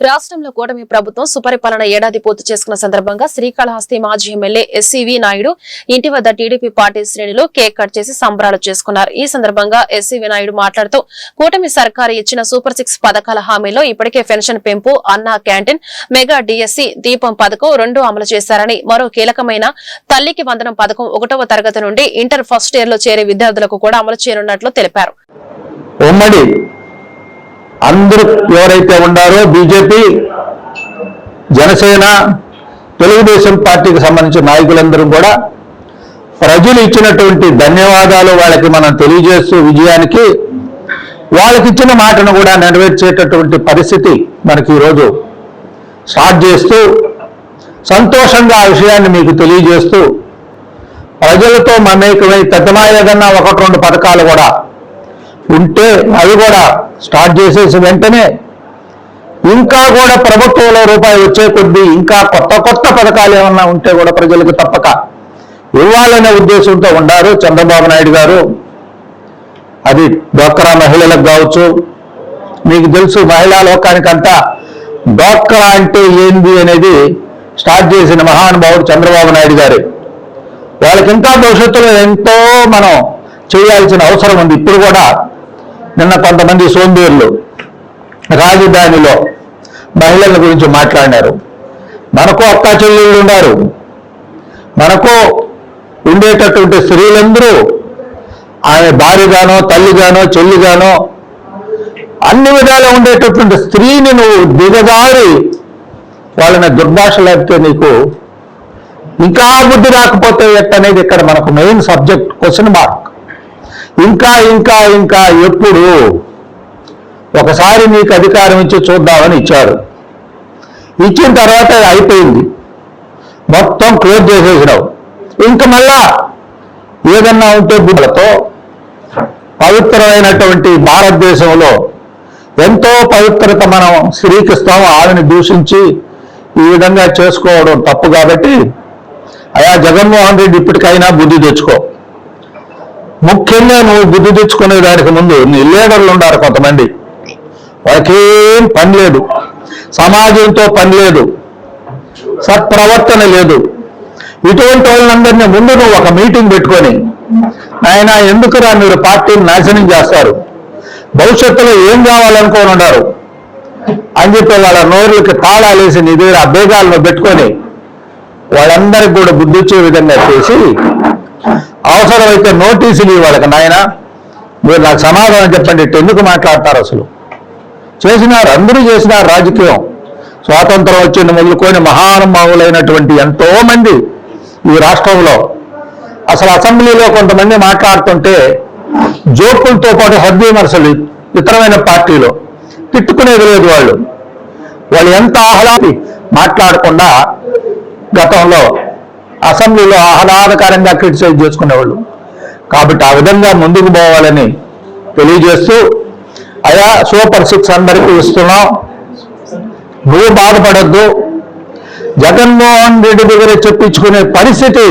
రాష్ట్రంలో కూటమి ప్రభుత్వం సుపరిపాలన ఏడాది పూర్తి చేసుకున్న సందర్భంగా శ్రీకాళహస్తి మాజీ ఎమ్మెల్యే ఎస్సీవీ నాయుడు ఇంటి వద్ద టీడీపీ పార్టీ శ్రేణులు కేక్ కట్ చేసి సంబరాలు చేసుకున్నారు. ఈ సందర్భంగా ఎస్సీవీ నాయుడు మాట్లాడుతూ కూటమి సర్కారు ఇచ్చిన సూపర్ సిక్స్ పథకాల హామీలో ఇప్పటికే పెన్షన్ పెంపు అన్నా క్యాంటీన్ మెగా డిఎస్సి దీపం పథకం రెండు అమలు చేశారని మరో కీలకమైన తల్లికి వందనం పథకం ఒకటవ తరగతి నుండి ఇంటర్ ఫస్ట్ ఇయర్లో చేరే విద్యార్థులకు కూడా అమలు చేయనున్నట్లు తెలిపారు. అందరూ ఎవరైతే ఉన్నారో బీజేపీ జనసేన తెలుగుదేశం పార్టీకి సంబంధించిన నాయకులందరూ కూడా ప్రజలు ఇచ్చినటువంటి ధన్యవాదాలు వాళ్ళకి మనం తెలియజేస్తూ విజయానికి వాళ్ళకి ఇచ్చిన మాటను కూడా నెరవేర్చేటటువంటి పరిస్థితి మనకి ఈరోజు స్టార్ట్ చేస్తూ సంతోషంగా ఆ విషయాన్ని మీకు తెలియజేస్తూ ప్రజలతో మమేకమై పెద్దమాయగన్న ఒకటి రెండు పథకాలు కూడా ఉంటే అవి కూడా స్టార్ట్ చేసేసి వెంటనే ఇంకా కూడా ప్రభుత్వంలో రూపాయి వచ్చే కొద్దీ ఇంకా కొత్త కొత్త పథకాలు ఏమన్నా ఉంటే కూడా ప్రజలకు తప్పక ఇవ్వాలనే ఉద్దేశంతో ఉన్నారు చంద్రబాబు నాయుడు గారు. అది డోక్రా మహిళలకు కావచ్చు. మీకు తెలుసు మహిళా లోకానికంతా డోక్రా అంటే ఏంది అనేది స్టార్ట్ చేసిన మహానుభావుడు చంద్రబాబు నాయుడు గారు. వాళ్ళకి ఇంకా భవిష్యత్తులో ఎంతో మనం చేయాల్సిన అవసరం ఉంది. ఇప్పుడు కూడా నిన్న కొంతమంది సోంబేర్లు రాజధానిలో మహిళల గురించి మాట్లాడినారు. మనకు అక్క చెల్లెళ్ళు ఉన్నారు. మనకు ఉండేటటువంటి స్త్రీలందరూ ఆమె భార్యగానో తల్లిగానో చెల్లిగానో అన్ని విధాలు ఉండేటటువంటి స్త్రీని నువ్వు దిగజారి వాళ్ళని దుర్భాషలాడితే నీకు ఇంకా బుద్ధి రాకపోతే ఎట్టనేది? ఇక్కడ మనకు మెయిన్ సబ్జెక్ట్ క్వశ్చన్ మార్క్ ఇంకా ఇంకా ఇంకా ఎప్పుడు? ఒకసారి నీకు అధికారం ఇచ్చి చూద్దామని ఇచ్చారు ఇచ్చిన తర్వాత అది అయిపోయింది. మొత్తం క్లోజ్ చేసేసినావు. ఇంక మళ్ళా ఏదన్నా ఉంటే బుద్ధలతో పవిత్రమైనటువంటి భారతదేశంలో ఎంతో పవిత్రత మనం స్త్రీకిస్తాం ఆమెను దూషించి ఈ విధంగా చేసుకోవడం తప్పు కాబట్టి అయా జగన్మోహన్ రెడ్డి ఇప్పటికైనా బుద్ధి తెచ్చుకో. ముఖ్యంగా నువ్వు బుద్ధి తెచ్చుకునే దానికి ముందు నీ లీడర్లు ఉండారు కొంతమంది. వాళ్ళకేం పని లేదు. సమాజంతో పని లేదు. సత్ప్రవర్తన లేదు. ఇటువంటి వాళ్ళందరినీ ముందు నువ్వు ఒక మీటింగ్ పెట్టుకొని ఆయన ఎందుకురా మీరు పార్టీని నాశనం చేస్తారు? భవిష్యత్తులో ఏం కావాలనుకోని ఉన్నారు? అని చెప్పి వాళ్ళ నోరులకి తాళాలేసి నీ దగ్గర అభేదాలను పెట్టుకొని వాళ్ళందరికి కూడా బుద్ధిచ్చే విధంగా చేసి అవసరమైతే నోటీసులు ఇవ్వాలి. నాయన మీరు నాకు సమాధానం చెప్పండి. ఎందుకు మాట్లాడతారు అసలు? చేసినారు అందరూ చేసినారు రాజకీయం. స్వాతంత్రం వచ్చిన మొదలుకొని మహానుభావులైనటువంటి ఎంతో మంది ఈ రాష్ట్రంలో. అసలు అసెంబ్లీలో కొంతమంది మాట్లాడుతుంటే జోకులతో పాటు హద్విమర్శలు ఇతరమైన పార్టీలో తిట్టుకునేది లేదు వాళ్ళు. వాళ్ళు ఎంత ఆహ్లాది మాట్లాడకుండా గతంలో అసెంబ్లీలో ఆహ్లాదకరంగా క్రిటిసైజ్ చేసుకునేవాళ్ళు. కాబట్టి ఆ విధంగా ముందుకు పోవాలని తెలియజేస్తూ అయా సూపర్ సిక్స్ అందరికీ ఇస్తున్నాం. నువ్వు బాధపడద్దు. జగన్మోహన్ రెడ్డి దగ్గర చెప్పించుకునే పరిస్థితి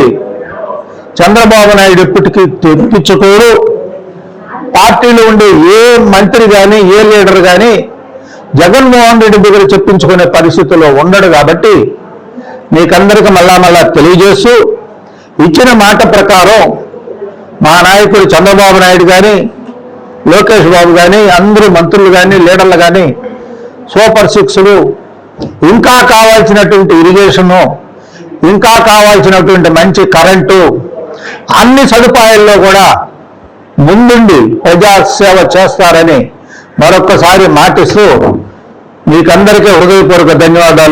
చంద్రబాబు నాయుడు ఇప్పటికీ తెప్పించుకోరు. పార్టీలో ఉండే ఏ మంత్రి కానీ ఏ లీడర్ కానీ జగన్మోహన్ రెడ్డి దగ్గర చెప్పించుకునే పరిస్థితిలో ఉండడు కాబట్టి మీకందరికీ మళ్ళా మళ్ళా తెలియజేస్తూ ఇచ్చిన మాట ప్రకారం మా నాయకుడు చంద్రబాబు నాయుడు కానీ లోకేష్ బాబు కానీ అందరూ మంత్రులు కానీ లీడర్లు కానీ సూపర్ సిక్స్లు ఇంకా కావాల్సినటువంటి ఇరిగేషను ఇంకా కావాల్సినటువంటి మంచి కరెంటు అన్ని సదుపాయాల్లో కూడా ముందుండి ప్రజాసేవ చేస్తారని మరొక్కసారి మాటిస్తూ మీకందరికీ హృదయపూర్వక ధన్యవాదాలు.